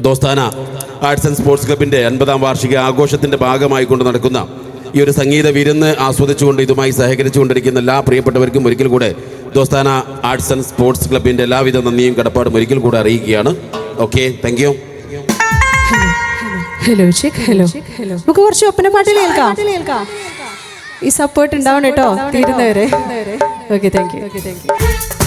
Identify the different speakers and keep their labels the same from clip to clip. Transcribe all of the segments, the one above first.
Speaker 1: Dostana arts and sports ക്ലബിന്റെ അൻപതാം വാർഷിക ആഘോഷത്തിന്റെ ഭാഗമായി കൊണ്ട് നടക്കുന്ന ഈ ഒരു സംഗീത വിരുന്ന് ആസ്വദിച്ചുകൊണ്ട് ഇതുമായി സഹകരിച്ചുകൊണ്ടിരിക്കുന്ന എല്ലാ പ്രിയപ്പെട്ടവർക്കും ഒരിക്കൽ കൂടെ ദോസ്താന ആർട്സ് ആൻഡ് സ്പോർട്സ് ക്ലബിന്റെ എല്ലാവിധ നന്ദിയും കടപ്പാടും ഒരിക്കൽ കൂടെ അറിയിക്കുകയാണ്. Okay thank you
Speaker 2: hello check hello നമുക്ക് കുറച്ച് ഒപ്പന പാട്ടിൽ കേൾക്കാം. ഈ സപ്പോർട്ട് ഉണ്ടാവണം കേട്ടോ തീരുന്നവരെ. Okay thank you okay thank you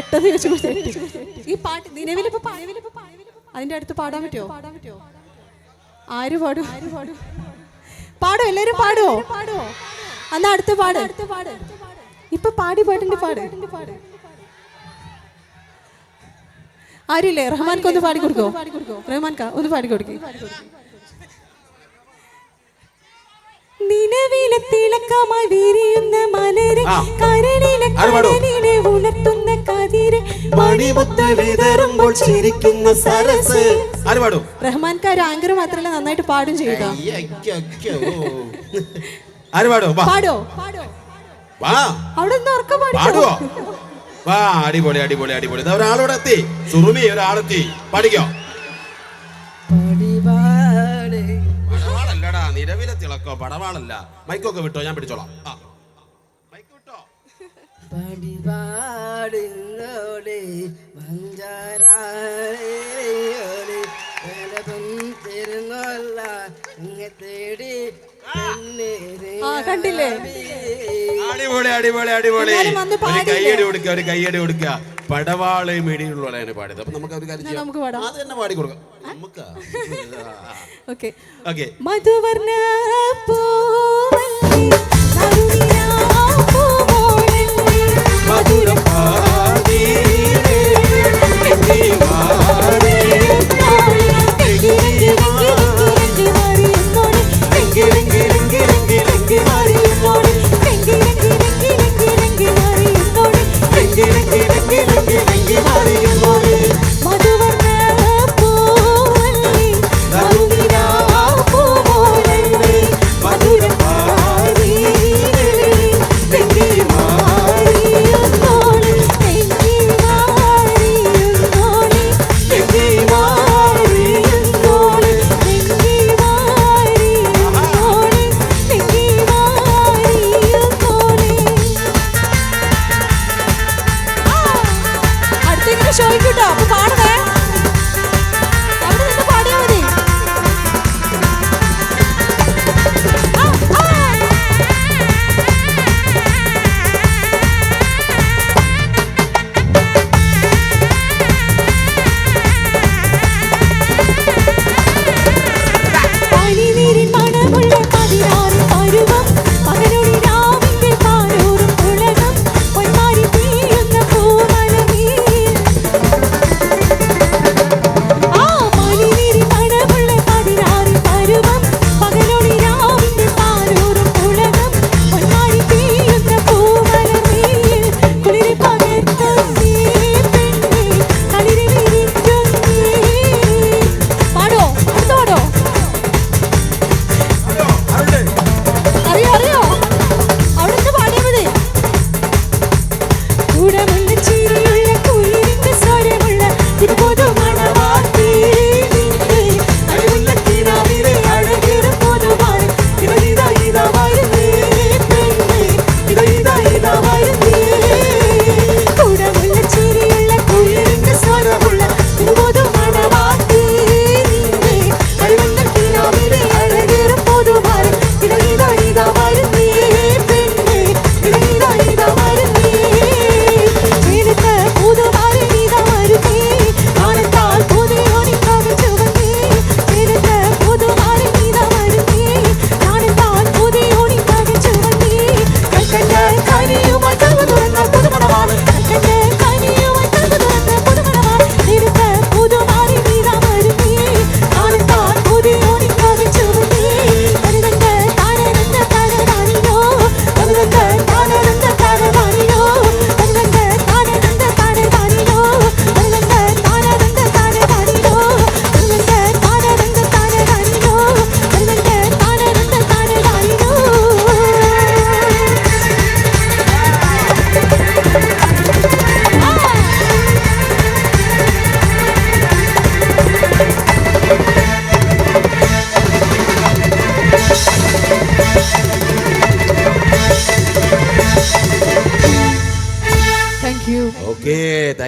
Speaker 2: പെട്ടെന്ന് ചോദിച്ചു ഈ പാട്ട് നിലവിലിപ്പോ അതിന്റെ അടുത്ത് പാടാൻ പറ്റുമോ? പാടാൻ പറ്റുമോ? ആര് പാടും? ആര് പാടും? പാടോ എല്ലാരും പാടോ പാടുവോ എന്നാ അടുത്ത പാട്. അടുത്ത പാട്. ഇപ്പൊ പാടി പാട്ടിന്റെ പാട് ആരുമില്ലേ റഹ്മാൻക്ക് ഒന്ന് പാടി കൊടുക്കോ? റഹ്മാൻക ഒന്ന് പാടി കൊടുക്കേ?
Speaker 3: നിലവിലെ തിളക്കമായി വിരിയുന്ന മലരെ കരളിലെ
Speaker 4: കരളിലെ ചിരിക്കുന്ന
Speaker 1: ആര്
Speaker 2: മാത്രമല്ല നന്നായിട്ട് പാടും
Speaker 4: ചെയ്ത?
Speaker 1: ആര് വാ. അടിപൊളി അടിപൊളി അടിപൊളി. ഒരാളോടെ എത്തി. സുറുമി ഒരാളെത്തി. പഠിക്കോ പടവാളല്ലടാ നിലവിലെ തിളക്കോ? പടവാളല്ല. മൈക്കൊക്കെ വിട്ടോ ഞാൻ പിടിച്ചോളാം. ആ.
Speaker 5: പടിപാടിന്നോടെ മഞ്ചാരായോടെ പലതും തിരുന്നല്ല തേടി
Speaker 2: കണ്ടില്ലേ?
Speaker 1: അടിപൊളി അടിപൊളി അടിപൊളി. ഒരു കൈയടി കൊടുക്കുക ഒരു കൈയടി കൊടുക്കുക. പടവാളെ മെടിയുള്ളവളാണ് പാടിയത്. അപ്പൊ നമുക്ക് ഒരു കാര്യം ചെയ്യാം. തന്നെ പാടി കൊടുക്കാം. നമുക്ക്
Speaker 2: ഓക്കെ.
Speaker 1: ഓക്കെ.
Speaker 2: മധുവർണ